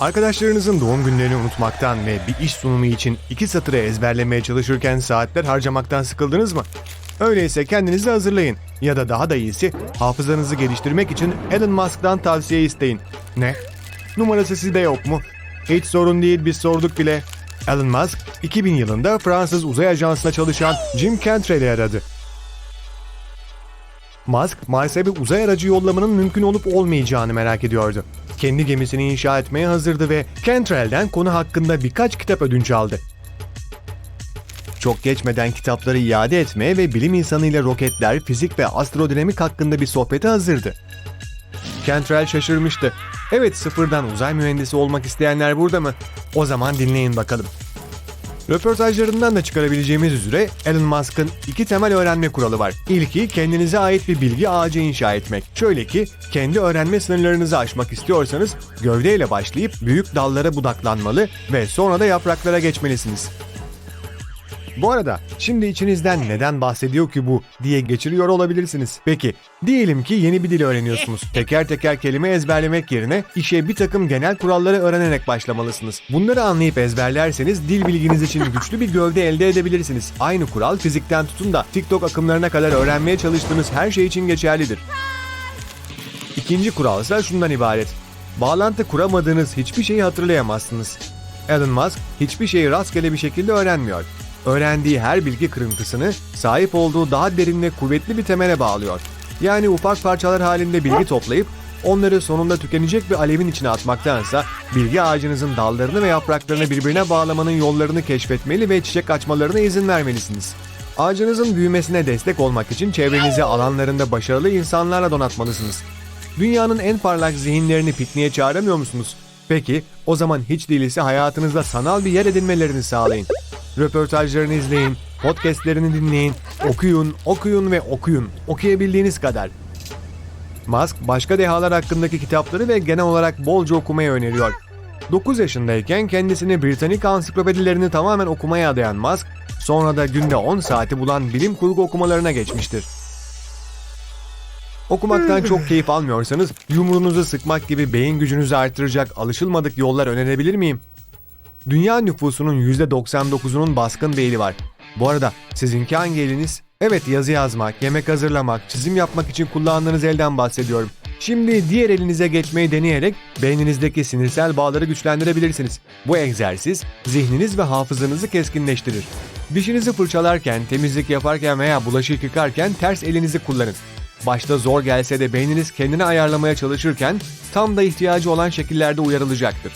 Arkadaşlarınızın doğum günlerini unutmaktan ve bir iş sunumu için iki satırı ezberlemeye çalışırken saatler harcamaktan sıkıldınız mı? Öyleyse kendinizi hazırlayın ya da daha da iyisi hafızanızı geliştirmek için Elon Musk'tan tavsiye isteyin. Ne? Numarası sizde yok mu? Hiç sorun değil biz sorduk bile. Elon Musk 2000 yılında Fransız uzay ajansına çalışan Jim Cantrell'i aradı. Musk, Mars'a bir uzay aracı yollamanın mümkün olup olmayacağını merak ediyordu. Kendi gemisini inşa etmeye hazırdı ve Cantrell'den konu hakkında birkaç kitap ödünç aldı. Çok geçmeden kitapları iade etmeye ve bilim insanıyla roketler, fizik ve astrodinamik hakkında bir sohbete hazırdı. Cantrell şaşırmıştı. Evet sıfırdan uzay mühendisi olmak isteyenler burada mı? O zaman dinleyin bakalım. Röportajlarından da çıkarabileceğimiz üzere Elon Musk'ın iki temel öğrenme kuralı var. İlki kendinize ait bir bilgi ağacı inşa etmek. Şöyle ki kendi öğrenme sınırlarınızı aşmak istiyorsanız gövdeyle başlayıp büyük dallara budaklanmalı ve sonra da yapraklara geçmelisiniz. Bu arada şimdi içinizden neden bahsediyor ki bu diye geçiriyor olabilirsiniz. Peki diyelim ki yeni bir dil öğreniyorsunuz. Teker teker kelime ezberlemek yerine işe bir takım genel kuralları öğrenerek başlamalısınız. Bunları anlayıp ezberlerseniz dil bilginiz için güçlü bir gövde elde edebilirsiniz. Aynı kural fizikten tutun da TikTok akımlarına kadar öğrenmeye çalıştığınız her şey için geçerlidir. İkinci kural ise şundan ibaret. Bağlantı kuramadığınız hiçbir şeyi hatırlayamazsınız. Elon Musk hiçbir şeyi rastgele bir şekilde öğrenmiyor. Öğrendiği her bilgi kırıntısını sahip olduğu daha derin ve kuvvetli bir temele bağlıyor. Yani ufak parçalar halinde bilgi toplayıp onları sonunda tükenecek bir alevin içine atmaktansa bilgi ağacınızın dallarını ve yapraklarını birbirine bağlamanın yollarını keşfetmeli ve çiçek açmalarına izin vermelisiniz. Ağacınızın büyümesine destek olmak için çevrenizi alanlarında başarılı insanlarla donatmalısınız. Dünyanın en parlak zihinlerini pikniğe çağıramıyor musunuz? Peki o zaman hiç değilse hayatınızda sanal bir yer edinmelerini sağlayın. Röportajlarını izleyin, podcastlerini dinleyin, okuyun, okuyun ve okuyun. Okuyabildiğiniz kadar. Musk başka dehalar hakkındaki kitapları ve genel olarak bolca okumayı öneriyor. 9 yaşındayken kendisini Britannik ansiklopedilerini tamamen okumaya adayan Musk, sonra da günde 10 saati bulan bilim kurgu okumalarına geçmiştir. Okumaktan çok keyif almıyorsanız yumruğunuzu sıkmak gibi beyin gücünüzü artıracak alışılmadık yollar önerebilir miyim? Dünya nüfusunun %99'unun baskın bir var. Bu arada sizinki hangi eliniz? Evet yazı yazmak, yemek hazırlamak, çizim yapmak için kullandığınız elden bahsediyorum. Şimdi diğer elinize geçmeyi deneyerek beyninizdeki sinirsel bağları güçlendirebilirsiniz. Bu egzersiz zihniniz ve hafızanızı keskinleştirir. Dişinizi fırçalarken, temizlik yaparken veya bulaşık yıkarken ters elinizi kullanın. Başta zor gelse de beyniniz kendini ayarlamaya çalışırken tam da ihtiyacı olan şekillerde uyarılacaktır.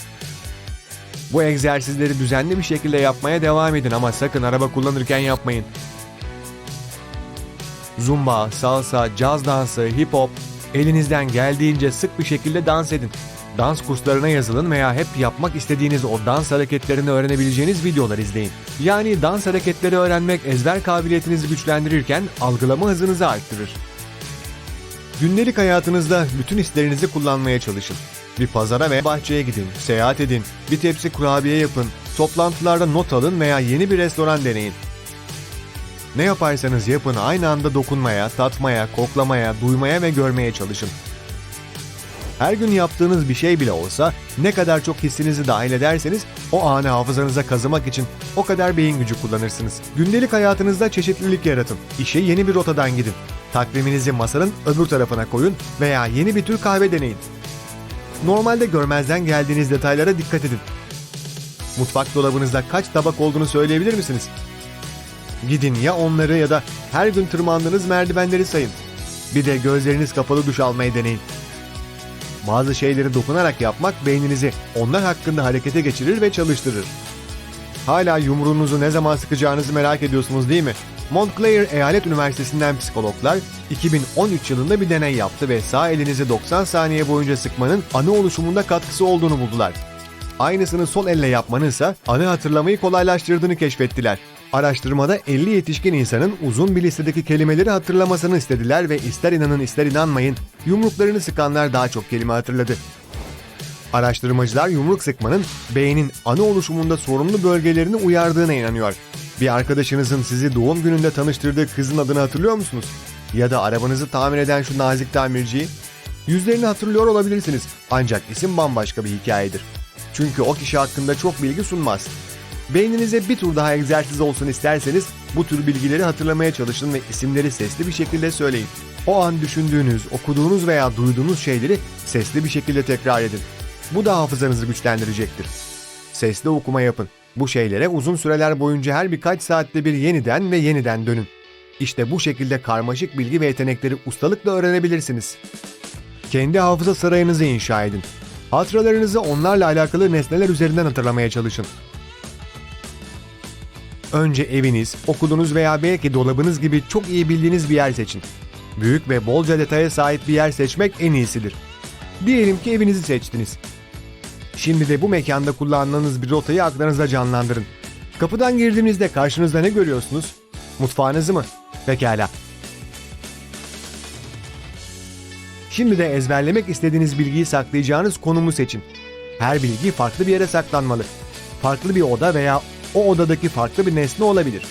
Bu egzersizleri düzenli bir şekilde yapmaya devam edin ama sakın araba kullanırken yapmayın. Zumba, salsa, caz dansı, hip hop, elinizden geldiğince sık bir şekilde dans edin. Dans kurslarına yazılın veya hep yapmak istediğiniz o dans hareketlerini öğrenebileceğiniz videolar izleyin. Yani dans hareketleri öğrenmek ezber kabiliyetinizi güçlendirirken algılama hızınızı arttırır. Gündelik hayatınızda bütün hislerinizi kullanmaya çalışın. Bir pazara veya bahçeye gidin, seyahat edin, bir tepsi kurabiye yapın, toplantılarda not alın veya yeni bir restoran deneyin. Ne yaparsanız yapın aynı anda dokunmaya, tatmaya, koklamaya, duymaya ve görmeye çalışın. Her gün yaptığınız bir şey bile olsa ne kadar çok hissinizi dahil ederseniz o anı hafızanıza kazımak için o kadar beyin gücü kullanırsınız. Gündelik hayatınızda çeşitlilik yaratın. İşe yeni bir rotadan gidin. Takviminizi masanın öbür tarafına koyun veya yeni bir tür kahve deneyin. Normalde görmezden geldiğiniz detaylara dikkat edin. Mutfak dolabınızda kaç tabak olduğunu söyleyebilir misiniz? Gidin ya onları ya da her gün tırmandığınız merdivenleri sayın. Bir de gözleriniz kapalı duş almayı deneyin. Bazı şeyleri dokunarak yapmak beyninizi onlar hakkında harekete geçirir ve çalıştırır. Hala yumruğunuzu ne zaman sıkacağınızı merak ediyorsunuz değil mi? Montclair Eyalet Üniversitesi'nden psikologlar 2013 yılında bir deney yaptı ve sağ elinizi 90 saniye boyunca sıkmanın anı oluşumunda katkısı olduğunu buldular. Aynısını sol elle yapmanın ise anı hatırlamayı kolaylaştırdığını keşfettiler. Araştırmada 50 yetişkin insanın uzun bir listedeki kelimeleri hatırlamasını istediler ve ister inanın ister inanmayın yumruklarını sıkanlar daha çok kelime hatırladı. Araştırmacılar yumruk sıkmanın beynin anı oluşumunda sorumlu bölgelerini uyardığına inanıyor. Bir arkadaşınızın sizi doğum gününde tanıştırdığı kızın adını hatırlıyor musunuz? Ya da arabanızı tamir eden şu nazik tamirciyi? Yüzlerini hatırlıyor olabilirsiniz ancak isim bambaşka bir hikayedir. Çünkü o kişi hakkında çok bilgi sunmaz. Beyninize bir tur daha egzersiz olsun isterseniz bu tür bilgileri hatırlamaya çalışın ve isimleri sesli bir şekilde söyleyin. O an düşündüğünüz, okuduğunuz veya duyduğunuz şeyleri sesli bir şekilde tekrar edin. Bu da hafızanızı güçlendirecektir. Sesli okuma yapın. Bu şeylere uzun süreler boyunca her birkaç saatte bir yeniden ve yeniden dönün. İşte bu şekilde karmaşık bilgi ve yetenekleri ustalıkla öğrenebilirsiniz. Kendi hafıza sarayınızı inşa edin. Hatıralarınızı onlarla alakalı nesneler üzerinden hatırlamaya çalışın. Önce eviniz, okulunuz veya belki dolabınız gibi çok iyi bildiğiniz bir yer seçin. Büyük ve bolca detaya sahip bir yer seçmek en iyisidir. Diyelim ki evinizi seçtiniz. Şimdi de bu mekanda kullandığınız bir rotayı aklınızda canlandırın. Kapıdan girdiğinizde karşınızda ne görüyorsunuz? Mutfağınızı mı? Pekala. Şimdi de ezberlemek istediğiniz bilgiyi saklayacağınız konumu seçin. Her bilgi farklı bir yere saklanmalı. Farklı bir oda veya o odadaki farklı bir nesne olabilir.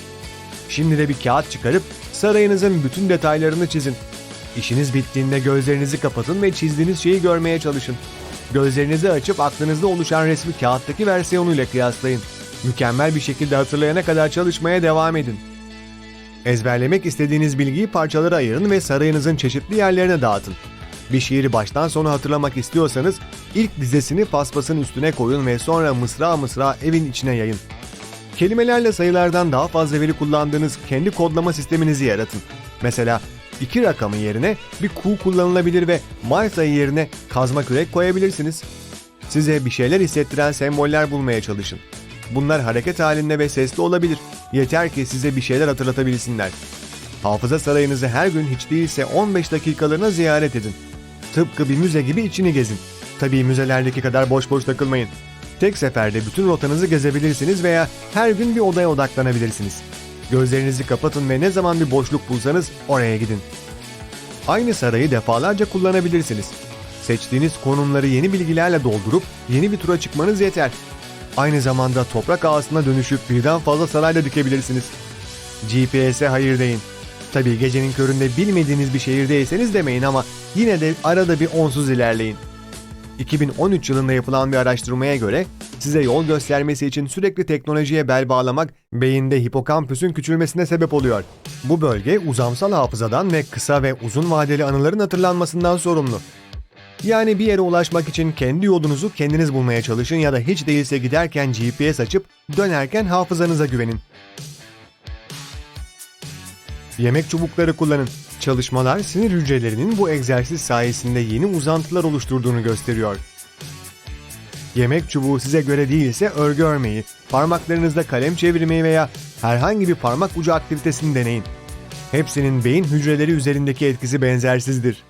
Şimdi de bir kağıt çıkarıp sarayınızın bütün detaylarını çizin. İşiniz bittiğinde gözlerinizi kapatın ve çizdiğiniz şeyi görmeye çalışın. Gözlerinizi açıp aklınızda oluşan resmi kağıttaki versiyonuyla kıyaslayın. Mükemmel bir şekilde hatırlayana kadar çalışmaya devam edin. Ezberlemek istediğiniz bilgiyi parçalara ayırın ve sarayınızın çeşitli yerlerine dağıtın. Bir şiiri baştan sona hatırlamak istiyorsanız ilk dizesini paspasın üstüne koyun ve sonra mısra mısra evin içine yayın. Kelimelerle sayılardan daha fazla veri kullandığınız kendi kodlama sisteminizi yaratın. Mesela iki rakamı yerine bir Q kullanılabilir ve may sayı yerine kazma kürek koyabilirsiniz. Size bir şeyler hissettiren semboller bulmaya çalışın. Bunlar hareket halinde ve sesli olabilir. Yeter ki size bir şeyler hatırlatabilsinler. Hafıza sarayınızı her gün hiç değilse 15 dakikalığına ziyaret edin. Tıpkı bir müze gibi içini gezin. Tabii müzelerdeki kadar boş boş takılmayın. Tek seferde bütün rotanızı gezebilirsiniz veya her gün bir odaya odaklanabilirsiniz. Gözlerinizi kapatın ve ne zaman bir boşluk bulsanız oraya gidin. Aynı sarayı defalarca kullanabilirsiniz. Seçtiğiniz konumları yeni bilgilerle doldurup yeni bir tura çıkmanız yeter. Aynı zamanda toprak ağasına dönüşüp birden fazla sarayla dikebilirsiniz. GPS'e hayır deyin. Tabii gecenin köründe bilmediğiniz bir şehirdeyseniz demeyin ama yine de arada bir onsuz ilerleyin. 2013 yılında yapılan bir araştırmaya göre size yol göstermesi için sürekli teknolojiye bel bağlamak beyinde hipokampüsün küçülmesine sebep oluyor. Bu bölge uzamsal hafızadan ve kısa ve uzun vadeli anıların hatırlanmasından sorumlu. Yani bir yere ulaşmak için kendi yolunuzu kendiniz bulmaya çalışın ya da hiç değilse giderken GPS açıp dönerken hafızanıza güvenin. Yemek çubukları kullanın. Çalışmalar sinir hücrelerinin bu egzersiz sayesinde yeni uzantılar oluşturduğunu gösteriyor. Yemek çubuğu size göre değilse örgü örmeyi, parmaklarınızda kalem çevirmeyi veya herhangi bir parmak ucu aktivitesini deneyin. Hepsinin beyin hücreleri üzerindeki etkisi benzersizdir.